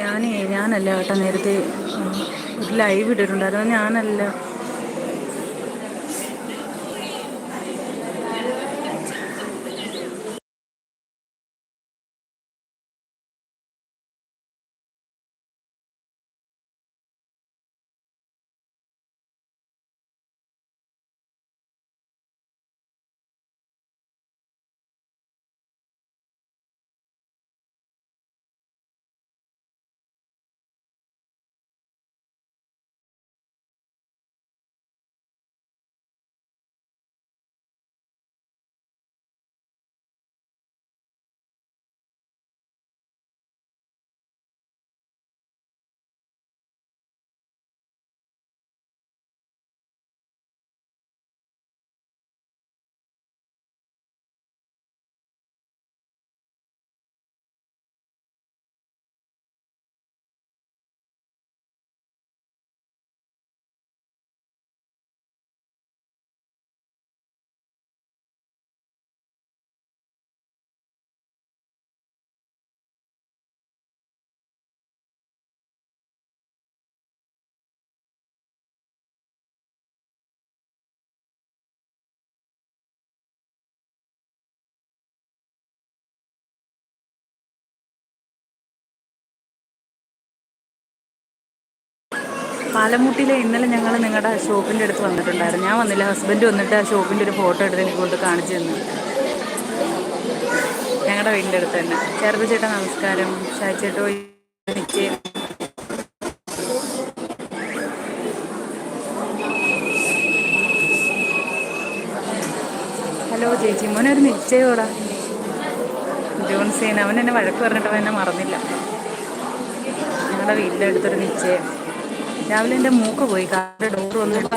ഞാനേ ഞാനല്ല കേട്ടോ നേരത്തെ ഒരു ലൈവ് ഇട്ടിട്ടുണ്ടായിരുന്നു. ഞാനല്ല പാലമുട്ടിലെ ഇന്നലെ ഞങ്ങൾ നിങ്ങളുടെ ഷോപ്പിന്റെ അടുത്ത് വന്നിട്ടുണ്ടായിരുന്നു. ഞാൻ വന്നില്ല. ഹസ്ബൻഡ് വന്നിട്ട് ആ ഷോപ്പിന്റെ ഒരു ഫോട്ടോ എടുത്ത് എനിക്ക് കൊണ്ട് കാണിച്ചു തന്നു. ഞങ്ങളുടെ വീടിന്റെ അടുത്ത് തന്നെ. ചേർപ്പ് ചേട്ടാ നമസ്കാരം. ഷാച്ചേട്ടോ ഹലോ ചേച്ചി. മോനെ നിശ്ചയോടാ ജോൺസേൻ അവൻ എന്നെ വഴക്ക് പറഞ്ഞിട്ട് അവൻ എന്നെ മറന്നില്ല. ഞങ്ങളുടെ വീടിന്റെ അടുത്തൊരു നിശ്ചയം. രാവിലെ എന്റെ മൂക്ക് പോയി. കാറിന്റെ ഡോർ വന്നിട്ട്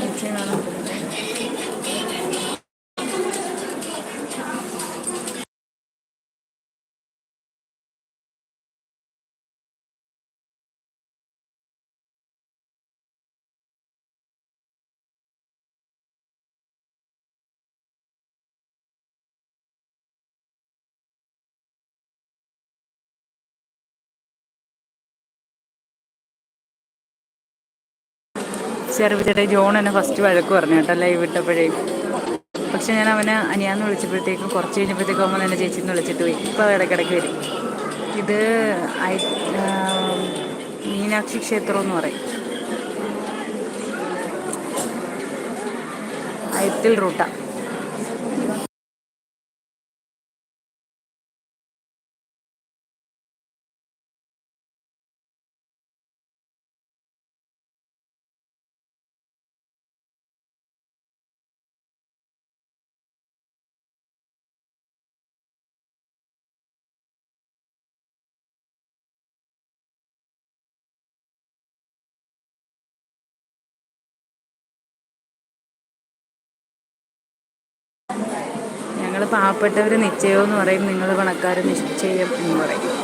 നിശ്ചയം കാണാൻ ചെറുപ്പച്ചേട്ടൻ ജോൺ എന്നെ ഫസ്റ്റ് വഴക്ക് പറഞ്ഞു കേട്ടോ ലൈവ് ഇട്ടപ്പോഴേ. പക്ഷെ ഞാൻ അവനെ അനിയാന്ന് വിളിച്ചപ്പോഴത്തേക്കും കുറച്ച് കഴിഞ്ഞപ്പോഴത്തേക്കും അവൻ എന്നെ ചേച്ചിന്ന് വിളിച്ചിട്ട് പോയി. ഇപ്പോൾ ഇടയ്ക്കിടയ്ക്ക് വരും. ഇത് മീനാക്ഷി ക്ഷേത്രം എന്ന് പറയും. ഐത്തിൽ റൂട്ടാ. ഞങ്ങൾ പാവപ്പെട്ടവർ നിശ്ചയം എന്ന് പറയും നിങ്ങൾ പണക്കാർ നിശ്ചയം എന്ന് പറയും.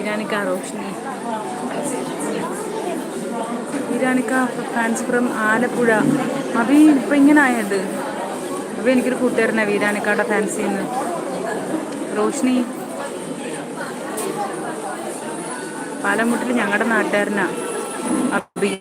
ഇരാനിക്ക റോഷ്നി ഇരാനിക്ക ഫാൻസ് ഫ്രം ആലപ്പുഴ. അഭി ഇപ്പം ഇങ്ങനെ ആയത് അവ എനിക്കൊരു കൂട്ടുകാരനാണ് വീരാനിക്കാടെ ഫാൻസിൽ നിന്ന് റോഷ്നി പാലമുട്ടിൽ ഞങ്ങളുടെ നാട്ടുകാരനാണ് അഭി.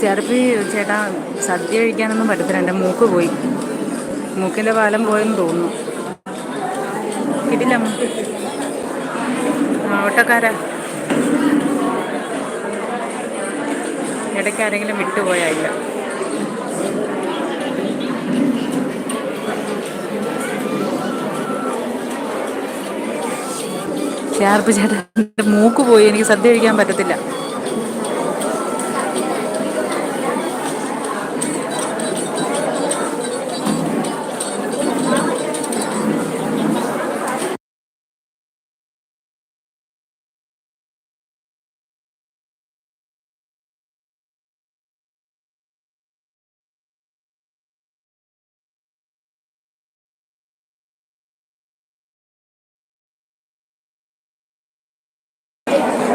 സിആർപ്പി ചേട്ടാ സദ്യ കഴിക്കാനൊന്നും പറ്റത്തില്ല. എന്റെ മൂക്ക് പോയി. മൂക്കിന്റെ പാലം പോയെന്ന് തോന്നുന്നു. കിട്ടില്ല ആ ഓട്ടക്കാരാ. ഇടയ്ക്ക് ആരെങ്കിലും വിട്ടുപോയായില്ല ഷാർപ്പ് ചേട്ടാ മൂക്ക് പോയി. എനിക്ക് സദ്യ കഴിക്കാൻ പറ്റത്തില്ല.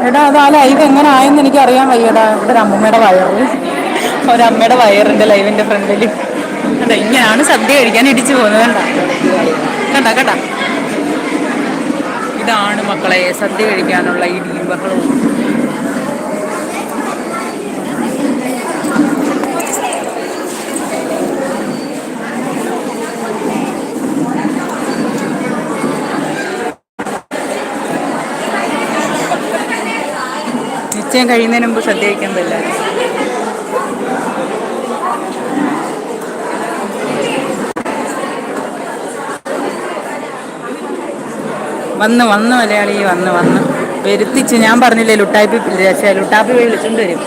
എടാ അത് ലൈവ് എങ്ങനെ ആയെന്ന് എനിക്ക് അറിയാൻ വയ്യടാ. ഇവിടെ ഒരു അമ്മൂമ്മയുടെ വയറ്. ഒരമ്മയുടെ വയറിന്റെ ലൈവിന്റെ ഫ്രണ്ടിൽ അതെ ഇങ്ങനെയാണ് സദ്യ കഴിക്കാൻ ഇടിച്ചു പോകുന്നത് കണ്ട? കണ്ട ഇതാണ് മക്കളെ സദ്യ കഴിക്കാനുള്ള ഇടിയും ബഹളവും നിശ്ചയം കഴിയുന്നതിന് മുമ്പ് സദ്യ കഴിക്കാൻ പറ്റില്ല. വന്ന് വന്ന് മലയാളി വന്ന് വന്ന്. വരുത്തിച്ച് ഞാൻ പറഞ്ഞില്ലേ ലുട്ടാപ്പി ലുട്ടാപ്പി വിളിച്ചുകൊണ്ട് വരും.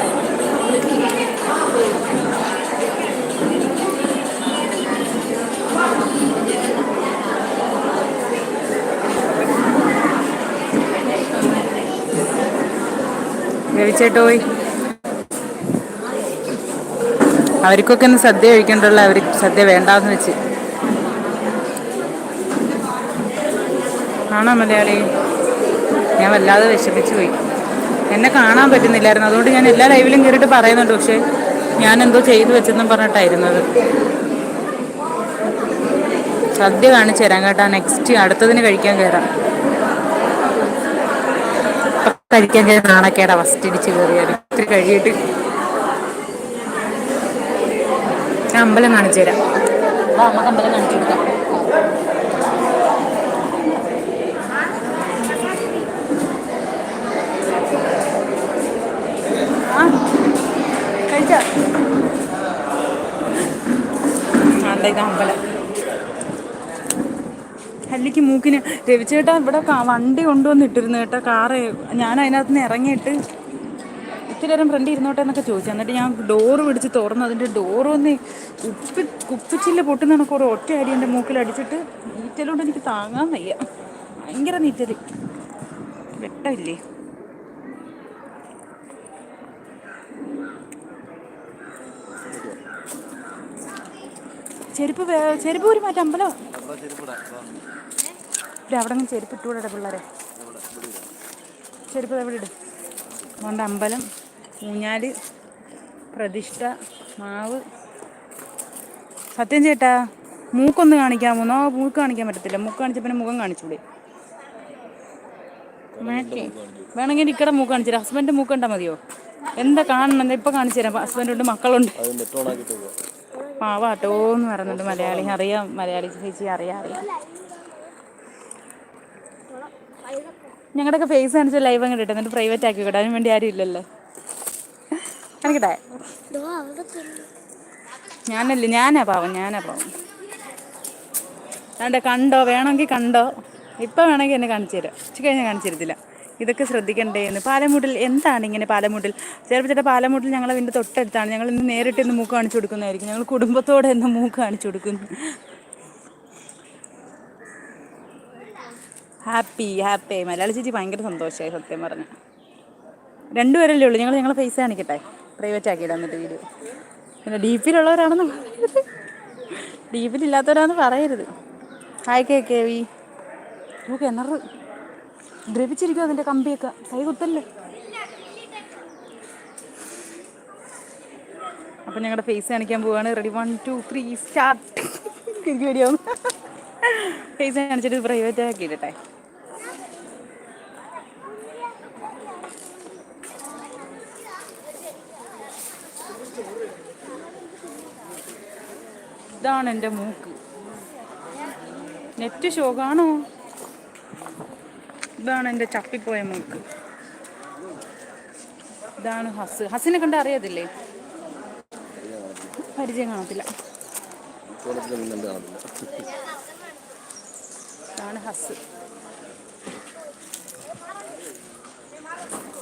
രവിച്ചേട്ടോയ് അവർക്കൊക്കെ ഒന്ന് സദ്യ കഴിക്കണ്ടുള്ള അവർ സദ്യ വേണ്ടാന്ന് വെച്ച്. ആണോ മലയാളി? ഞാൻ വല്ലാതെ വിശപ്പിച്ചു പോയി. എന്നെ കാണാൻ പറ്റുന്നില്ലായിരുന്നു. അതുകൊണ്ട് ഞാൻ എല്ലാ ലൈവിലും കയറിയിട്ട് പറയുന്നുണ്ട്. പക്ഷേ ഞാൻ എന്തോ ചെയ്തു വെച്ചെന്നും പറഞ്ഞിട്ടായിരുന്നത്. സദ്യ കാണിച്ചു തരാം കേട്ടാ. നെക്സ്റ്റ് അടുത്തതിന് കഴിക്കാൻ കയറാം കഴിക്കാൻ കഴിഞ്ഞ നാണക്കേടാ. ഫസ്റ്റ് ഇടിച്ച് കയറിയാൽ ഇത്തിരി കഴിയിട്ട് അമ്പലം കാണിച്ചു തരാം. അമ്പലം കാണിച്ചു കൊടുക്കാം. കഴിച്ച? അമ്പലം. അല്ലിക്ക് മൂക്കിന്. രവിച്ചേട്ടാ ഇവിടെ വണ്ടി കൊണ്ടുവന്നിട്ടിരുന്നു കേട്ടോ കാറ്. ഞാൻ അതിനകത്ത് നിന്ന് ഇറങ്ങിയിട്ട് ഇത്തിരി നേരം ഫ്രണ്ട് ഇരുന്നോട്ടെ എന്നൊക്കെ ചോദിച്ചു. എന്നിട്ട് ഞാൻ ഡോറ് പിടിച്ച് തുറന്നു. അതിന്റെ ഡോറ് ഒന്ന് കുപ്പി കുപ്പിച്ചില്ല പൊട്ടുന്ന കുറേ ഒരു ഒറ്റ അടി എന്റെ മൂക്കിൽ അടിച്ചിട്ട് നീറ്റലുകൊണ്ട് എനിക്ക് താങ്ങാൻ വയ്യ. ഭയങ്കര നീറ്റൽ വെട്ടമില്ലേ? ചെരുപ്പ് ചെരുപ്പ് ഒരു മാറ്റം അമ്പലം. അവിടെ നിന്ന് ചെരുപ്പ് ഇട്ടുകൂടെ പിള്ളേരെ. ചെരുപ്പ് എവിടെ ഇടും. അതുകൊണ്ട് അമ്പലം ഊഞ്ഞാൽ പ്രതിഷ്ഠ മാവ്. സത്യം ചേട്ടാ മൂക്കൊന്ന് കാണിക്കാമോ നോ മൂക്ക് കാണിക്കാൻ പറ്റത്തില്ല. മൂക്ക് കാണിച്ച പിന്നെ മുഖം കാണിച്ചൂടെ. വേണമെങ്കിൽ ഇക്കടെ മൂക്ക് കാണിച്ചു തരാം. ഹസ്ബൻഡ് മൂക്ക് കണ്ടാൽ മതിയോ? എന്താ കാണണം? ഇപ്പൊ കാണിച്ചു തരാം. ഹസ്ബൻഡുണ്ട് മക്കളുണ്ട്. പാവാട്ടോ എന്ന് പറയുന്നുണ്ട് മലയാളി. അറിയാം മലയാളി ചേച്ചി അറിയാം അറിയാം. ഞങ്ങളുടെയൊക്കെ ഫേസ് കാണിച്ച ലൈവ് അങ്ങ് ഇട്ടെ എന്നിട്ട് പ്രൈവറ്റ് ആക്കി വിടാൻ അതിന് വേണ്ടി ആരും ഇല്ലല്ലോ. കാണിക്കട്ടെ? ഞാനല്ലേ ഞാനാ പാവം ഞാനാ പാവം. അതെ കണ്ടോ? വേണമെങ്കിൽ കണ്ടോ? ഇപ്പം വേണമെങ്കിൽ എന്നെ കാണിച്ചു തരാം. ഉച്ച കഴിഞ്ഞാൽ കാണിച്ചു തരത്തില്ല. ഇതൊക്കെ ശ്രദ്ധിക്കണ്ടേ എന്ന്. പാലമുട്ടിൽ എന്താണ് ഇങ്ങനെ പാലമുട്ടിൽ? ചിലപ്പോൾ ചേട്ടാ പാലമുട്ടിൽ ഞങ്ങളെ അതിന്റെ തൊട്ടടുത്താണ്. ഞങ്ങൾ ഇന്ന് നേരിട്ട് ഇന്ന് മൂക്ക് കാണിച്ചു കൊടുക്കുന്നതായിരിക്കും. ഞങ്ങൾ കുടുംബത്തോടെ ഇന്ന് മൂക്ക് കാണിച്ചു കൊടുക്കുന്നു. ഹാപ്പി ഹാപ്പി മലയാളി ചേച്ചി ഭയങ്കര സന്തോഷമായി സത്യം പറഞ്ഞു. രണ്ടുപേരല്ലേ ഉള്ളൂ. ഞങ്ങൾ ഞങ്ങളെ പൈസ കാണിക്കട്ടെ? പ്രൈവറ്റ് ആക്കിയിടാൻ എന്നിട്ട് വീഡിയോ പിന്നെ ഡി പിയിലുള്ളവരാണെന്ന് പറയരുത്. ഡി പിയിലില്ലാത്തവരാണെന്ന് പറയരുത് ഹായ് കെ കെ വി ഓ കിണർ ദ്രവിച്ചിരിക്കും അതിന്റെ കമ്പിയൊക്കെ. കൈ കുത്തല്ലേ? അപ്പം ഞങ്ങളുടെ ഫേസ് കാണിക്കാൻ പോവാണ്. Ready one two three start face കാണിച്ചിട്ട് പ്രൈവറ്റ് ആക്കിയിട്ടെ ഇതാണ് എന്റെ മൂക്ക്. നെറ്റ് ശോകാണോ? ഇതാണ് എന്റെ ചപ്പിപ്പോയ മൂക്ക്. ഇതാണ് ഹസ്. ഹസിനെ കണ്ട് അറിയത്തില്ലേ? പരിചയം കാണത്തില്ല. ഇതാണ് ഹസ്.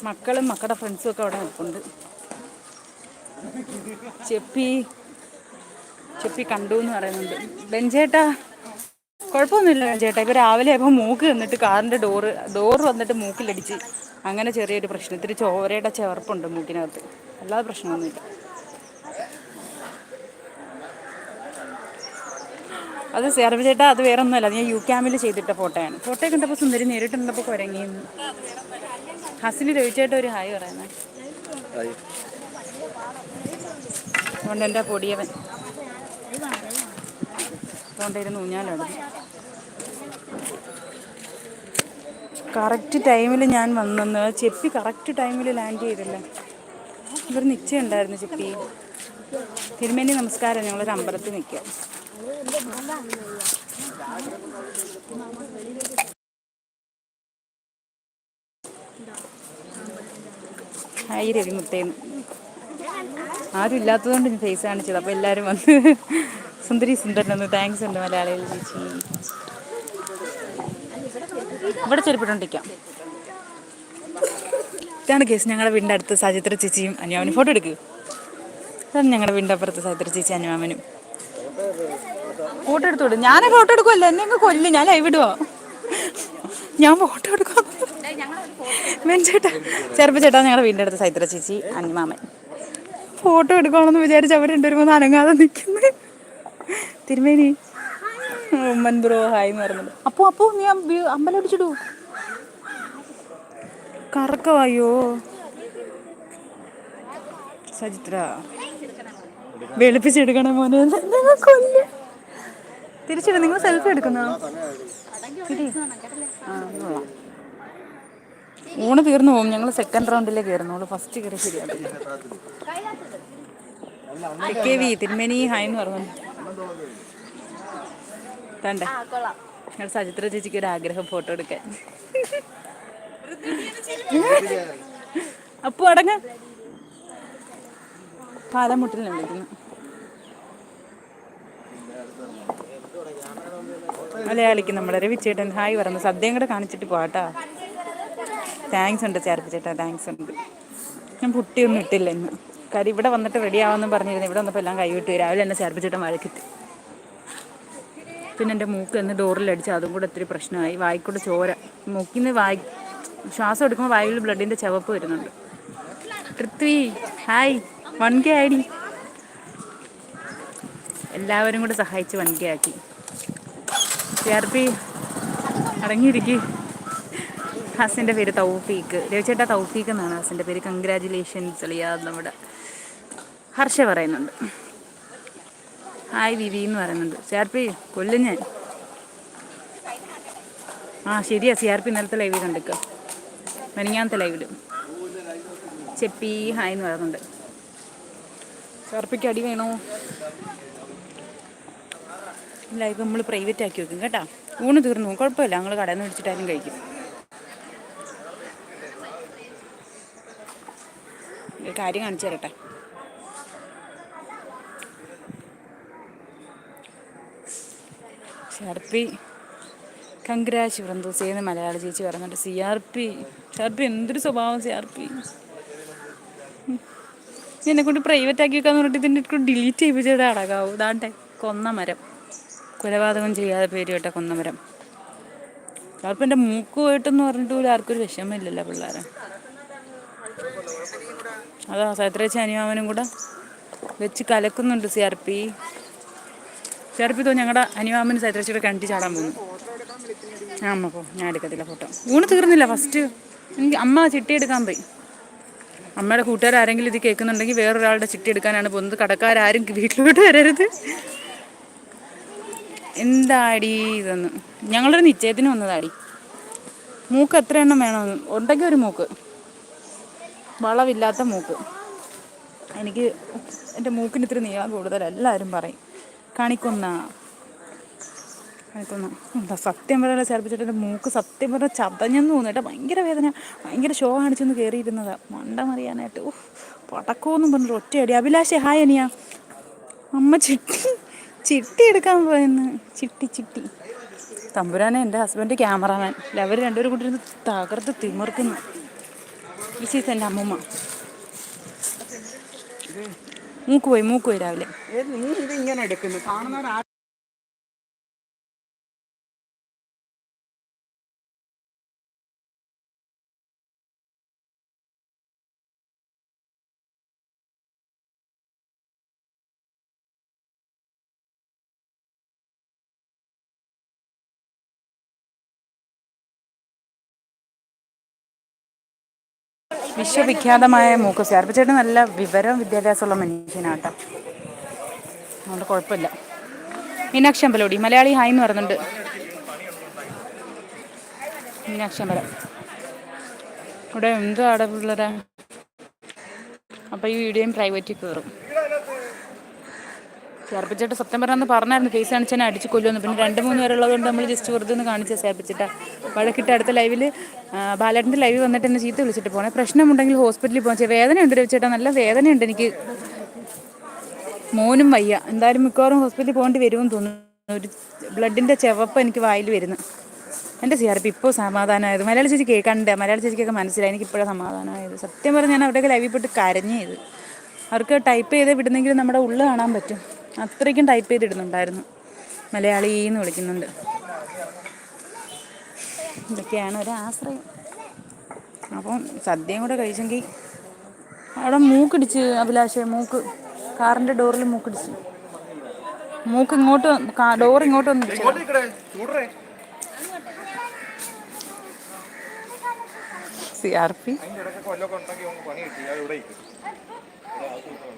മക്കളും മക്കളുടെ ഫ്രണ്ട്സും ഒക്കെ അവിടെ നിൽപ്പുണ്ട്. ചെപ്പി ചെപ്പി കണ്ടു എന്ന് പറയുന്നുണ്ട്. ബെഞ്ചേട്ടാ കുഴപ്പമൊന്നുമില്ല ബെഞ്ചേട്ടാ. ഇപ്പോൾ രാവിലെ ആയപ്പോൾ മൂക്ക് നിന്നിട്ട് കാറിന്റെ ഡോറ് ഡോറ് വന്നിട്ട് മൂക്കിലടിച്ച് അങ്ങനെ ചെറിയൊരു പ്രശ്നം ഇത്തിരി ചോരയുടെ ചേർപ്പുണ്ട് മൂക്കിനകത്ത്. അല്ലാതെ പ്രശ്നമൊന്നുമില്ല. അത് സെർവ് ചേട്ടാ അത് വേറെ ഒന്നുമല്ല ഞാൻ യു ക്യാമിൽ ചെയ്തിട്ട ഫോട്ടോയാണ്. ഫോട്ടോ കണ്ടപ്പോൾ സുന്ദരി നേരിട്ട് നിന്നപ്പോൾ കുരങ്ങി. ഹസിന് രവിച്ചേട്ട ഒരു ഹായ് പറയുന്നത് അതുകൊണ്ട് എന്റെ പൊടിയവൻ. അതുകൊണ്ടിരുന്ന് ഊഞ്ഞാലാണ് കറക്റ്റ് ടൈമിൽ ഞാൻ വന്നെന്ന്. ചെപ്പി കറക്റ്റ് ടൈമിൽ ലാൻഡ് ചെയ്തില്ല. ഇവർ നിശ്ചയമുണ്ടായിരുന്നു ചെപ്പി. തിരുമേനി നമസ്കാരം ഞങ്ങളൊരു അമ്പലത്തിൽ നിൽക്കാം ഹായ് രവിമുത്തേന്ന് ആരും ഇല്ലാത്തതുകൊണ്ട് ഫേസ് കാണിച്ചത് അപ്പോൾ എല്ലാവരും വന്ന് സുന്ദരി സുന്ദരനൊന്ന് താങ്ക്സ് ഉണ്ട് മലയാളിയിൽ ചേച്ചി. ഇവിടെ ചെരുപ്പിട്ടോണ്ടിരിക്കാം. ഇതാണ് കേസ്. ഞങ്ങളുടെ വീടിന്റെ അടുത്ത് സജിത്ര ചേച്ചിയും അനുമാമനും ഫോട്ടോ എടുക്കുക ഇതാണ് ഞങ്ങളുടെ വീടിന്റെ അപ്പുറത്ത് സജിത്ര ചേച്ചി അനുമാമനും ഫോട്ടോ എടുത്തോട് ഞാൻ ഫോട്ടോ എടുക്കുമല്ലോ എന്നെ അങ്ങ് കൊല്ലും. ഞാൻ ലൈവ് ഇടുവോ? ഞാൻ ഫോട്ടോ എടുക്കാം. ചേട്ടാ ചെറുപ്പം ചേട്ടാ ഞങ്ങളുടെ വീടിന്റെ അടുത്ത് സൈത്ര ചേച്ചി അനുമാമൻ ഫോട്ടോ എടുക്കണമെന്ന് വിചാരിച്ച് അവർ രണ്ടുപേരും അനങ്ങാതെ നിൽക്കുന്നു. തിരുമേനി. ഉമ്മൻ ബ്രോ ഹായ് എന്ന് പറഞ്ഞത്. അപ്പോ അപ്പോ നീ അമ്പലം അടിച്ചിടൂ. കറക്കവായോ? സജിത്ര വെളുപ്പിച്ചെടുക്കണം മോനെ. നിങ്ങൾ കൊല്ലും. തിരിച്ചിട്ട് നിങ്ങൾ സെൽഫി എടുക്കുന്നോ. ഊണ് തീർന്നു പോകും ഞങ്ങൾ സെക്കൻഡ് റൗണ്ടിലേ കയറുന്നുള്ളൂ ഫസ്റ്റ് കയറി ശരിയാവില്ല. കെ വി തിരുമേനി ഹായ് എന്ന് പറഞ്ഞു തണ്ടേ. ഞങ്ങൾ സജിത്ര ചേച്ചിക്ക് ഒരു ആഗ്രഹം ഫോട്ടോ എടുക്കാൻ. അപ്പു അടങ്ങ. പാലമുട്ടിലാണ് വിളിക്കുന്നു മലയാളിക്ക് നമ്മുടെ രവിച്ചേട്ടൻ ഹായ് പറഞ്ഞു സദ്യയും കൂടെ കാണിച്ചിട്ട് പോവാട്ടാ. താങ്ക്സ് ഉണ്ട് ചേർപ്പിച്ചേട്ടാ താങ്ക്സ് ഉണ്ട്. ഞാൻ പുട്ടിയൊന്നും ഇട്ടില്ല ഇന്ന്. കാര്യം ഇവിടെ വന്നിട്ട് റെഡി ആവാമെന്നും പറഞ്ഞിരുന്നു. ഇവിടെ വന്നപ്പോൾ എല്ലാം കൈവിട്ട് രാവിലെ എന്നെ ചേർപ്പിച്ചിട്ട് മഴക്കിട്ട്. പിന്നെ എന്റെ മൂക്ക് എന്ന് ഡോറിലടിച്ച് അതും കൂടെ ഒത്തിരി പ്രശ്നമായി. വായിക്കൂടെ ചോര. മൂക്കിൽ നിന്ന് വായി ശ്വാസം എടുക്കുമ്പോൾ വായിൽ ബ്ലഡിന്റെ ചവപ്പ് വരുന്നുണ്ട്. Prithvi hi one K D എല്ലാവരും കൂടെ സഹായിച്ച് വൺ കെ ആക്കി. ചേർപ്പി അടങ്ങിയിരിക്കും ഹസിന്റെ പേര് തൗഫീക്ക് രവിചേട്ട തൗഫീക്ക് എന്നാണ് ഹസിന്റെ പേര്. കൺഗ്രാജുലേഷൻസ് അളിയാ നമ്മുടെ ഹർഷ പറയുന്നുണ്ട്. ഹായ് വിവി എന്ന് പറയുന്നുണ്ട്. സി സിആർപി കൊല്ലും ഞാൻ. ആ ശരിയാ സി ആർ പി ഇന്നലത്തെ ലൈവിൽ കണ്ടിക്ക മെനിങ്ങാമത്തെ ലൈവിലും ചെപ്പി ഹായ് എന്ന് പറയുന്നുണ്ട്. സി ആർ പിക്ക് അടി വേണോ? ലൈവ് നമ്മൾ പ്രൈവറ്റ് ആക്കി വെക്കും കേട്ടോ. ഊണ് തീർന്നു കുഴപ്പമില്ല. ഞങ്ങൾ കടയിൽ നിന്ന് വിളിച്ചിട്ടായാലും കഴിക്കും. കാര്യം കാണിച്ചു തരട്ടെ. സി ആർ പി കൺഗ്രാജ് വൃന്ദോസ് മലയാളി ചേച്ചി പറഞ്ഞിട്ട് C R P C R P എന്തൊരു സ്വഭാവം സി ആർ പി എന്നെ കൊണ്ട് പ്രൈവറ്റ് ആക്കി വെക്കാന്ന് പറഞ്ഞിട്ട് ഇതിന്റെ കൂടെ ഡിലീറ്റ് ചെയ്യിപ്പിച്ചിട്ട് അടകാവും. ഇതാണ്ടെ കൊന്ന മരം കൊലപാതകം ചെയ്യാതെ പേര് കേട്ട കൊന്ന മരം ചിലപ്പോൾ എന്റെ മൂക്ക് പോയിട്ടെന്ന് പറഞ്ഞിട്ട് പോലും ആർക്കൊരു വിഷമമില്ലല്ലോ പിള്ളേരെ. അതാ സൈത്രേച്ചി അനിയാമനും കൂടെ വെച്ച് കലക്കുന്നുണ്ട് C R P. C R P തോ ഞങ്ങളുടെ അനിയാമന് സൈത്രേച്ചിയുടെ കണ്ടി ചാടാൻ പോകുന്നു. ഞാൻ അമ്മ പോ ഞാൻ എടുക്കത്തില്ല ഫോട്ടോ ഊണ് തീർന്നില്ല ഫസ്റ്റ് എനിക്ക് അമ്മ ചിട്ടി എടുക്കാൻ പോയി. അമ്മയുടെ കൂട്ടുകാർ ആരെങ്കിലും ഇത് കേൾക്കുന്നുണ്ടെങ്കിൽ വേറൊരാളുടെ ചിട്ടി എടുക്കാനാണ് പോകുന്നത്. കടക്കാരും വീട്ടിലോട്ട് വരരുത്. എന്താടി ഇതൊന്ന്? ഞങ്ങളൊരു നിശ്ചയത്തിന് വന്നതാടി. മൂക്ക് എത്ര എണ്ണം വേണമെന്ന്? ഉണ്ടെങ്കിൽ ഒരു മൂക്ക്. വളവില്ലാത്ത മൂക്ക്. എനിക്ക് എന്റെ മൂക്കിന് ഇത്തിരി നീളം കൂടുതൽ എല്ലാവരും പറയും. കാണിക്കുന്ന. കണിക്കുന്ന. എന്താ സത്യം പറയാനുള്ള ചേർപ്പിച്ചിട്ട് എന്റെ മൂക്ക് സത്യം പറഞ്ഞാൽ ചതഞ്ഞെന്ന് തോന്നിട്ട് ഭയങ്കര വേദന. ഭയങ്കര ഷോ കാണിച്ചൊന്ന് കയറിയിരുന്നതാണ് മണ്ട മറിയാനായിട്ട്. ഓ പടക്കമെന്നും പറഞ്ഞിട്ട് ഒറ്റയടി അഭിലാഷെ ഹായ് അനിയ. അമ്മ ചിട്ടി ചിട്ടി എടുക്കാൻ പോയെന്ന്. ചിട്ടി ചിട്ടി. തമ്പുരാനെ എന്റെ ഹസ്ബൻഡ് ക്യാമറാമാൻ അവർ രണ്ടുപേരും കൂടി ഇരുന്ന് തകർത്ത് തിമിർക്കുന്നു. ഈ സീസ് എന്റെ അമ്മമ്മ. മൂക്ക് പോയി മൂക്ക് പോയി രാവിലെ നീ ഇത് ഇങ്ങനെ എടുക്കുന്നു? വിശ്വവിഖ്യാതമായ മൂക്ക് ചേർപ്പിച്ചേട്ടൻ നല്ല വിവരം വിദ്യാഭ്യാസമുള്ള മനുഷ്യനാട്ടോ. അതുകൊണ്ട് കുഴപ്പമില്ല. മീനാക്ഷി അമ്പലോടി മലയാളി ഹായ് എന്ന് പറയുന്നുണ്ട്. മീനാക്ഷി അമ്പലം. ഇവിടെ എന്ത് അടവുള്ളതാ പിള്ളേരെ? അപ്പോൾ ഈ വീഡിയോയും പ്രൈവറ്റിൽ കയറും ചേർപ്പിച്ചിട്ട് പറഞ്ഞാൽ പറഞ്ഞായിരുന്നു ഫേസ് കാണിച്ചാൽ അടിച്ച് കൊല്ലുമെന്ന്. പിന്നെ രണ്ട് മൂന്ന് പേരുള്ളത് കൊണ്ട് നമ്മൾ ജസ്റ്റ് വെറുതെ ഒന്ന് കാണിച്ച ചേർപ്പിച്ചിട്ടാ. വഴക്കിട്ട് അടുത്ത ലൈവിൽ ബാലേട്ടന്റെ ലൈവ് വന്നിട്ട് എന്നെ ചീത്ത വിളിച്ചിട്ട് പോകണേ പ്രശ്നമുണ്ടെങ്കിൽ ഹോസ്പിറ്റലിൽ പോകാൻ വേദനയുണ്ട് രവിച്ചേട്ടാ നല്ല വേദന ഉണ്ട് എനിക്ക്. മോനും വയ്യ. എന്തായാലും മിക്കവാറും ഹോസ്പിറ്റലിൽ പോകേണ്ടി വരുമെന്ന് തോന്നുന്നു. ഒരു ബ്ലഡിന്റെ ചെവപ്പ് എനിക്ക് വായിൽ വരുന്നു. എന്റെ സി ആർ പി ഇപ്പോൾ സമാധാനമായത്. മലയാള ചേച്ചി കണ്ട് മലയാള ചേച്ചിക്കൊക്കെ മനസ്സിലായി. എനിക്ക് ഇപ്പോഴാണ് സമാധാനമായത്. സത്യം പറഞ്ഞാൽ ഞാൻ അവിടെയൊക്കെ ലൈവിൽ പോയിട്ട് കരഞ്ഞു ചെയ്ത് അവർക്ക് ടൈപ്പ് ചെയ്ത് വിടുന്നെങ്കിൽ നമ്മുടെ ഉള്ളു കാണാൻ പറ്റും. അത്രയ്ക്കും ടൈപ്പ് ചെയ്തിടുന്നുണ്ടായിരുന്നു. മലയാളി എന്ന് വിളിക്കുന്നുണ്ട്. ഇതൊക്കെയാണ് ഒരു ആശ്രയം. അപ്പം സദ്യയും കൂടെ കഴിച്ചെങ്കിൽ അവിടെ മൂക്കിടിച്ച് അഭിലാഷേ മൂക്ക് കാറിന്റെ ഡോറിൽ മൂക്കിടിച്ച്. മൂക്ക് ഇങ്ങോട്ട് ഡോർ ഇങ്ങോട്ട് വന്നു C R P?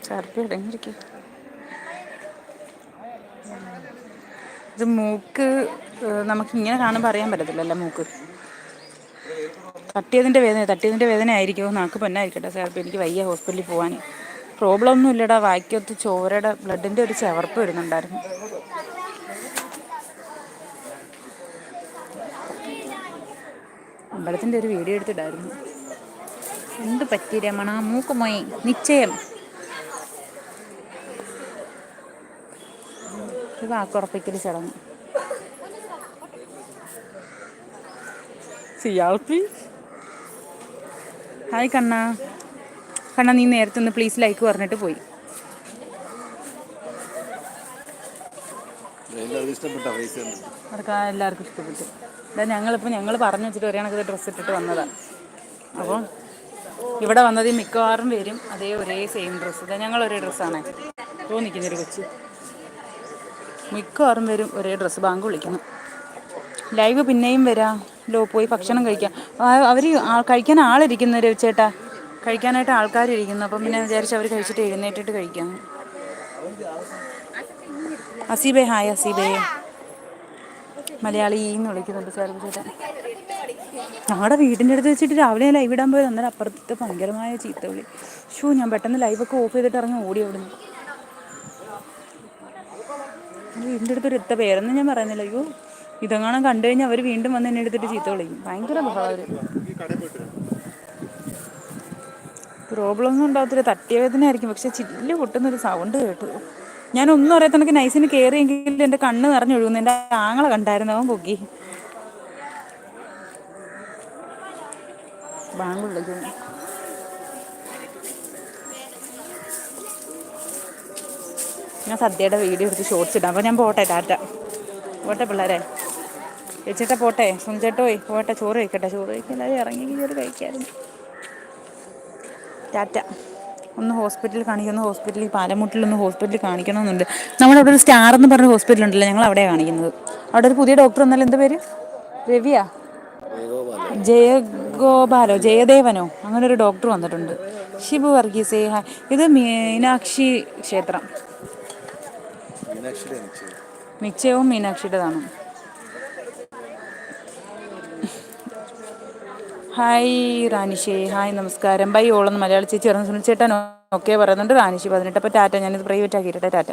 C R P ഇടങ്ങിരിക്കും ഇത് മൂക്ക് നമുക്ക് ഇങ്ങനെ കാണുമ്പോൾ അറിയാൻ പറ്റത്തില്ലല്ലോ മൂക്ക്. തട്ടിയതിന്റെ വേദന തട്ടിയതിന്റെ വേദന ആയിരിക്കുമോ നാക്ക് പൊന്നായിരിക്കട്ടെ സാർ. എനിക്ക് വയ്യ ഹോസ്പിറ്റലിൽ പോകാൻ പ്രോബ്ലം ഒന്നും ഇല്ലടാ. വായിക്കത്ത് ചോരയുടെ ബ്ലഡിന്റെ ഒരു ചവർപ്പ് വരുന്നുണ്ടായിരുന്നു. അമ്പലത്തിന്റെ ഒരു വീഡിയോ എടുത്തിട്ടായിരുന്നു എന്ത് പറ്റി രമണ? മൂക്ക് മോയി. നിശ്ചയം. ഇത് വാക്കുറപ്പിക്കൽ ചടങ്ങ്. സിയാൾപ്പി? ഹായ് കണ്ണ. കണ്ണ നീ നേരത്തെ ഒന്ന് പ്ലീസ് ലൈക്ക് പറഞ്ഞിട്ട് പോയി. എല്ലാവർക്കും ഇഷ്ടപ്പെട്ട പൈസ ഉണ്ട് അവർക്ക് എല്ലാവർക്കും ഇഷ്ടപ്പെട്ടു. ഇതാ ഞങ്ങളിപ്പോൾ ഞങ്ങൾ പറഞ്ഞു വെച്ചിട്ട് ഒരേ കണക്കത്തെ ഡ്രസ്സ് ഇട്ടിട്ട് വന്നതാണ് അപ്പോൾ ഇവിടെ വന്നത് ഈ മിക്കവാറും പേരും അതേ ഒരേ സെയിം ഡ്രസ്സ് ഇതാ ഞങ്ങൾ ഒരേ ഡ്രസ്സാണ് തോന്നിക്കുന്നൊരു കൊച്ചു. മിക്കവാറും വരും ഒരേ ഡ്രസ്സ് ബാങ്ക് വിളിക്കണം ലൈവ് പിന്നെയും വരാം. ലോ പോയി ഭക്ഷണം കഴിക്കാം. അവർ കഴിക്കാൻ ആളിരിക്കുന്നു രവിച്ചേട്ടാ കഴിക്കാനായിട്ട് ആൾക്കാരിരിക്കുന്നു. അപ്പം പിന്നെ വിചാരിച്ചു അവർ കഴിച്ചിട്ട് എഴുന്നേറ്റിട്ട് കഴിക്കാം. അസീബേ ഹായ് അസീബേ. മലയാളി എന്ന് വിളിക്കുന്നുണ്ട് സാർ ചേട്ടൻ. ഞങ്ങളുടെ വീടിന്റെ അടുത്ത് വെച്ചിട്ട് രാവിലെ ലൈവ് ഇടാൻ പോയത്. അന്നേരം അപ്പുറത്തെ ഭയങ്കരമായ ചീത്ത വിളി. ഷൂ ഞാൻ പെട്ടെന്ന് ലൈവൊക്കെ ഓഫ് ചെയ്തിട്ട് ഇറങ്ങി ഓടി അവിടുന്ന്. വീടിന്റെ അടുത്ത് എത്ത പേരൊന്നും ഞാൻ പറയുന്നില്ല. അയ്യോ ഇതെങ്ങാനും കണ്ടു കഴിഞ്ഞാൽ അവർ വീണ്ടും വന്ന് എന്നെ എടുത്തിട്ട് ചീത്ത വിളിക്കും. ഭയങ്കര ബഹളം പ്രോബ്ലം ഒന്നും ഉണ്ടാകത്തില്ല തട്ടിയ വേദന ആയിരിക്കും. പക്ഷെ ചില്ല് പൊട്ടുന്നൊരു സൗണ്ട് കേട്ടു. ഞാൻ ഒന്നും അറിയാത്ത എനിക്ക് നൈസിന് കയറിയെങ്കിൽ എന്റെ കണ്ണ് നിറഞ്ഞൊഴുകുന്നു. എന്റെ ആങ്ങളെ കണ്ടായിരുന്നു അവൻ പൊക്കി. ബാങ്ക് ഞാൻ സദ്യയുടെ വീഡിയോ എടുത്ത് ഷോർട്സ് ഇടാം. അപ്പോൾ ഞാൻ പോട്ടെ ടാറ്റ പോട്ടെ പിള്ളേരെ. ചേച്ചിട്ട പോട്ടെ സുഞ്ചേട്ടോയി പോട്ടെ ചോറ് കഴിക്കട്ടെ. ചോറ് കഴിക്കില്ലാതെ ഇറങ്ങി ചോറ് കഴിക്കായിരുന്നു. ടാറ്റ ഒന്ന് ഹോസ്പിറ്റലിൽ കാണിക്കുന്നു ഹോസ്പിറ്റലിൽ പാലമുട്ടിലൊന്ന് ഹോസ്പിറ്റലിൽ കാണിക്കണമെന്നുണ്ട്. നമ്മുടെ അവിടെ ഒരു സ്റ്റാർ എന്ന് പറഞ്ഞ ഹോസ്പിറ്റൽ ഉണ്ടല്ലോ ഞങ്ങൾ അവിടെ കാണിക്കുന്നത്. അവിടെ ഒരു പുതിയ ഡോക്ടർ എന്നാലും എന്ത് പേര്? രവിയാ? ജയഗോപാലോ ജയദേവനോ? അങ്ങനെ ഒരു ഡോക്ടർ വന്നിട്ടുണ്ട്. ശിവ വർഗീസേ ഇത് മീനാക്ഷി ക്ഷേത്രം. നിശ്ചയവും മീനാക്ഷിയുടേതാണ്. ഹായ് റാനിഷേ ഹായ് നമസ്കാരം. ബൈ ഓളെന്ന് മലയാളി ചേച്ചി പറഞ്ഞു സുനിൽ ചേട്ടൻ ഓക്കെ പറയുന്നുണ്ട്. റാനിഷി പതിനെട്ട്. അപ്പോൾ ടാറ്റ ഞാനിത് പ്രൈവറ്റ് ആക്കിയിട്ടെ ടാറ്റ.